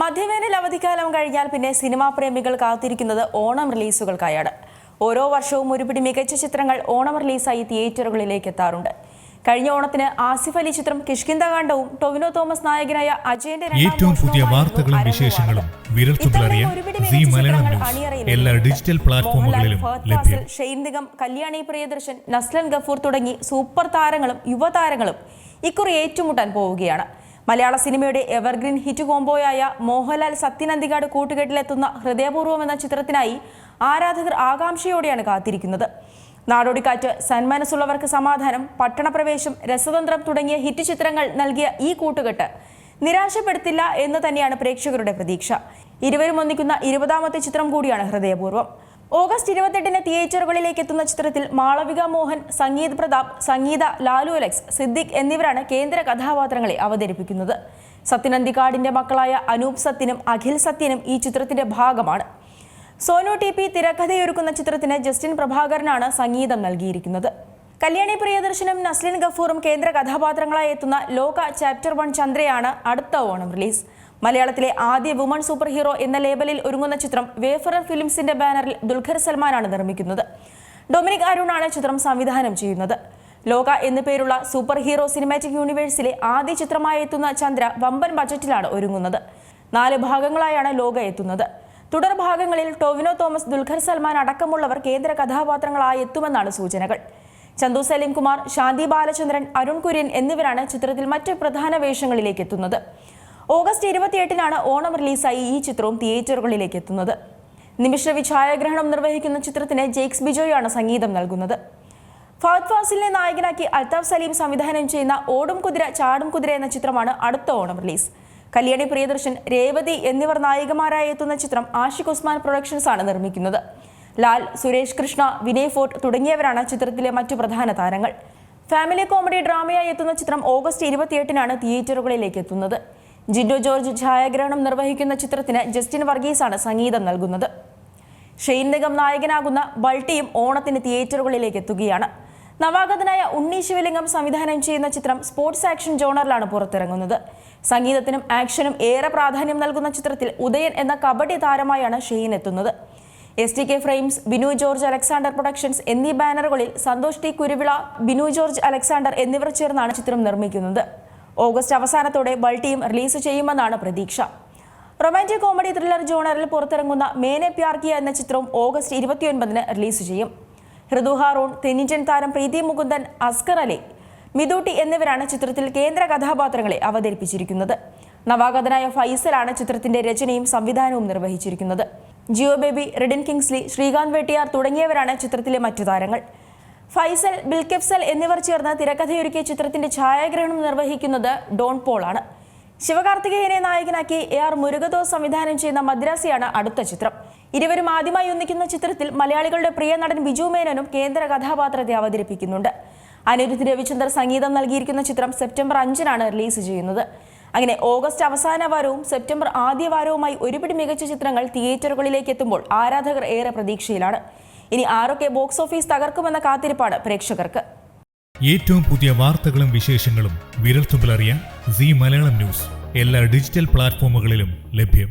മധ്യവേനൽ അവധിക്കാലം കഴിഞ്ഞാൽ പിന്നെ സിനിമാ പ്രേമികൾ കാത്തിരിക്കുന്നത് ഓണം റിലീസുകൾക്കായാണ്. ഓരോ വർഷവും ഒരുപിടി മികച്ച ചിത്രങ്ങൾ ഓണം റിലീസായി തിയേറ്ററുകളിലേക്ക് എത്താറുണ്ട്. കഴിഞ്ഞ ഓണത്തിന് ആസിഫ് അലി ചിത്രം കിഷ്കിന്ദകാണ്ഡവും ടൊവിനോ തോമസ് നായകനായ അജയന്റെ ഏറ്റവും പുതിയ വാർത്തകളും വിശേഷങ്ങളും എല്ലാ ഡിജിറ്റൽ പ്ലാറ്റ്ഫോമുകളിലും മോഹൻലാൽ, ഫഹദ് ലഭ്യം. ഷെയ്ൻ നിഗം കല്യാണി പ്രിയദർശൻ നസ്ലൻ ഗഫൂർ തുടങ്ങി സൂപ്പർ താരങ്ങളും യുവതാരങ്ങളും ഇക്കുറി ഏറ്റുമുട്ടാൻ പോവുകയാണ്. മലയാള സിനിമയുടെ എവർഗ്രീൻ ഹിറ്റ് കോംബോയായ മോഹൻലാൽ സത്യനന്ദികാട് കൂട്ടുകെട്ടിലെത്തുന്ന ഹൃദയപൂർവം എന്ന ചിത്രത്തിനായി ആരാധകർ ആകാംക്ഷയോടെയാണ് കാത്തിരിക്കുന്നത്. നാടോടിക്കാറ്റ് സന്മനസ്സുള്ളവർക്ക് സമാധാനം പട്ടണപ്രവേശം രസതന്ത്രം തുടങ്ങിയ ഹിറ്റ് ചിത്രങ്ങൾ നൽകിയ ഈ കൂട്ടുകെട്ട് നിരാശപ്പെടുത്തില്ല എന്ന് തന്നെയാണ് പ്രേക്ഷകരുടെ പ്രതീക്ഷ. ഇരുവരും ഒന്നിക്കുന്ന ഇരുപതാമത്തെ ചിത്രം കൂടിയാണ് ഹൃദയപൂർവം. ഓഗസ്റ്റ് ഇരുപത്തെട്ടിന് തിയേറ്ററുകളിലേക്ക് എത്തുന്ന ചിത്രത്തിൽ മാളവിക മോഹൻ സംഗീത് പ്രതാപ് സംഗീത ലാലു അലക്സ് സിദ്ദിഖ് എന്നിവരാണ് കേന്ദ്ര കഥാപാത്രങ്ങളെ അവതരിപ്പിക്കുന്നത്. സത്യനന്ദിക്കാടിന്റെ മക്കളായ അനൂപ് സത്യനും അഖിൽ സത്യനും ഈ ചിത്രത്തിന്റെ ഭാഗമാണ്. സോനു ടി പി തിരക്കഥയൊരുക്കുന്ന ചിത്രത്തിന് ജസ്റ്റിൻ പ്രഭാകരനാണ് സംഗീതം നൽകിയിരിക്കുന്നത്. കല്യാണി പ്രിയദർശനും നസ്ലിൻ ഗഫൂറും കേന്ദ്ര കഥാപാത്രങ്ങളായി എത്തുന്ന ലോക ചാപ്റ്റർ വൺ ചന്ദ്രയാണ് അടുത്ത ഓണം റിലീസ്. മലയാളത്തിലെ ആദ്യ വുമൺ സൂപ്പർ ഹീറോ എന്ന ലേബലിൽ ഒരുങ്ങുന്ന ചിത്രം വേഫറർ ഫിലിംസിന്റെ ബാനറിൽ ദുൽഖർ സൽമാനാണ് നിർമ്മിക്കുന്നത്. ഡൊമിനിക് അരുണാണ് ചിത്രം സംവിധാനം ചെയ്യുന്നത്. ലോക എന്നു പേരുള്ള സൂപ്പർ ഹീറോ സിനിമാറ്റിക് യൂണിവേഴ്സിലെ ആദ്യ ചിത്രമായി എത്തുന്ന ചന്ദ്ര വമ്പൻ ബജറ്റിലാണ് ഒരുങ്ങുന്നത്. നാല് ഭാഗങ്ങളായാണ് ലോക എത്തുന്നത്. തുടർ ഭാഗങ്ങളിൽ ടോവിനോ തോമസ് ദുൽഖർ സൽമാൻ അടക്കമുള്ളവർ കേന്ദ്ര കഥാപാത്രങ്ങളായി എത്തുമെന്നാണ് സൂചനകൾ. ചന്തു സലീംകുമാർ ശാന്തി ബാലചന്ദ്രൻ അരുൺ കുര്യൻ എന്നിവരാണ് ചിത്രത്തിൽ മറ്റ് പ്രധാന വേഷങ്ങളിലേക്ക് എത്തുന്നത്. ഓഗസ്റ്റ് ഇരുപത്തിയെട്ടിനാണ് ഓണം റിലീസായി ഈ ചിത്രവും തിയേറ്ററുകളിലേക്ക് എത്തുന്നത് നിമിഷവി ഛായാഗ്രഹണം നിർവഹിക്കുന്ന ചിത്രത്തിന് ജെയ്ക്സ് ബിജോയാണ് സംഗീതം നൽകുന്നത്. ഫഹദ് ഫാസിലിനെ നായകനാക്കി അൽതാഫ് സലീം സംവിധാനം ചെയ്യുന്ന ഓടും കുതിര ചാടും കുതിര എന്ന ചിത്രമാണ് അടുത്ത ഓണം റിലീസ്. കല്യാണി പ്രിയദർശൻ രേവതി എന്നിവർ നായികമാരായി എത്തുന്ന ചിത്രം ആഷിഖ് ഉസ്മാൻ പ്രൊഡക്ഷൻസ് ആണ് നിർമ്മിക്കുന്നത്. ലാൽ സുരേഷ് കൃഷ്ണ വിനയ് ഫോർട്ട് തുടങ്ങിയവരാണ് ചിത്രത്തിലെ മറ്റു പ്രധാന താരങ്ങൾ. ഫാമിലി കോമഡി ഡ്രാമയായി എത്തുന്ന ചിത്രം ഓഗസ്റ്റ് ഇരുപത്തിയെട്ടിനാണ് തിയേറ്ററുകളിലേക്ക് എത്തുന്നത് ജിൻഡോ ജോർജ് ഛായാഗ്രഹണം നിർവഹിക്കുന്ന ചിത്രത്തിന് ജസ്റ്റിൻ വർഗീസാണ് സംഗീതം നൽകുന്നത്. ഷെയ്ൻ നിഗം നായകനാകുന്ന ബൾട്ടിയും ഓണത്തിന് തിയേറ്ററുകളിലേക്ക് എത്തുകയാണ്. നവാഗതനായ ഉണ്ണി ശിവലിംഗം സംവിധാനം ചെയ്യുന്ന ചിത്രം സ്പോർട്സ് ആക്ഷൻ ജോണറിലാണ് പുറത്തിറങ്ങുന്നത്. സംഗീതത്തിനും ആക്ഷനും ഏറെ പ്രാധാന്യം നൽകുന്ന ചിത്രത്തിൽ ഉദയൻ എന്ന കബഡി താരമായാണ് ഷെയ്ൻ എത്തുന്നത്. S T K frames Binu George Alexander productions എന്നീ ബാനറുകളിൽ സന്തോഷ് ടി കുരുവിള ബിനു ജോർജ് അലക്സാണ്ടർ എന്നിവർ ചേർന്നാണ് ചിത്രം നിർമ്മിക്കുന്നത്. ഓഗസ്റ്റ് അവസാനത്തോടെ ബൾട്ടിയും റിലീസ് ചെയ്യുമെന്നാണ് പ്രതീക്ഷ. റൊമാന്റിക് കോമഡി ത്രില്ലർ ജോണറിൽ പുറത്തിറങ്ങുന്ന മേനെ പ്യാർക്കിയ എന്ന ചിത്രവും ഓഗസ്റ്റ് ഇരുപത്തിയൊൻപതിന് റിലീസ് ചെയ്യും. ഹൃദു ഹാറൂൺ തെന്നിഞ്ചൻ താരം പ്രീതി മുകുന്ദൻ അസ്കർ അലി മിതൂട്ടി എന്നിവരാണ് ചിത്രത്തിൽ കേന്ദ്ര കഥാപാത്രങ്ങളെ അവതരിപ്പിച്ചിരിക്കുന്നത്. നവാഗതനായ ഫൈസലാണ് ചിത്രത്തിന്റെ രചനയും സംവിധാനവും നിർവഹിച്ചിരിക്കുന്നത്. ജിയോ ബേബി റിഡിൻ കിങ്സ്ലി ശ്രീകാന്ത് വെട്ടിയാർ തുടങ്ങിയവരാണ് ചിത്രത്തിലെ മറ്റു താരങ്ങൾ. ഫൈസൽ ബിൽകെഫ്സൽ എന്നിവർ ചേർന്ന് തിരക്കഥയൊരുക്കിയ ചിത്രത്തിന്റെ ഛായാഗ്രഹണം നിർവഹിക്കുന്നത് ഡോൺ പോളാണ്. ശിവകാർത്തികേയനെ നായകനാക്കി എ ആർ മുരുകദോസ് സംവിധാനം ചെയ്യുന്ന മദ്രാസിയാണ് അടുത്ത ചിത്രം. ഇരുവരും ആദ്യമായി ഒന്നിക്കുന്ന ചിത്രത്തിൽ മലയാളികളുടെ പ്രിയ നടൻ ബിജു മേനോനും കേന്ദ്ര കഥാപാത്രത്തെ അവതരിപ്പിക്കുന്നുണ്ട്. അനിരുദ്ധ് രവിചന്ദർ സംഗീതം നൽകിയിരിക്കുന്ന ചിത്രം സെപ്റ്റംബർ അഞ്ചിനാണ് റിലീസ് ചെയ്യുന്നത്. അങ്ങനെ ഓഗസ്റ്റ് അവസാന വാരവും സെപ്റ്റംബർ ആദ്യ വാരവുമായി ഒരുപിടി മികച്ച ചിത്രങ്ങൾ തിയേറ്ററുകളിലേക്ക് എത്തുമ്പോൾ ആരാധകർ ഏറെ പ്രതീക്ഷയിലാണ്. ഇനി ആരൊക്കെ ബോക്സ് ഓഫീസ് തകർക്കുമെന്ന കാത്തിരിപ്പാണ് പ്രേക്ഷകർക്ക്. ഏറ്റവും പുതിയ വാർത്തകളും വിശേഷങ്ങളും വിരൽത്തുമ്പിലറിയാൻ സി മലയാളം ന്യൂസ്. എല്ലാ ഡിജിറ്റൽ പ്ലാറ്റ്ഫോമുകളിലും ലഭ്യം.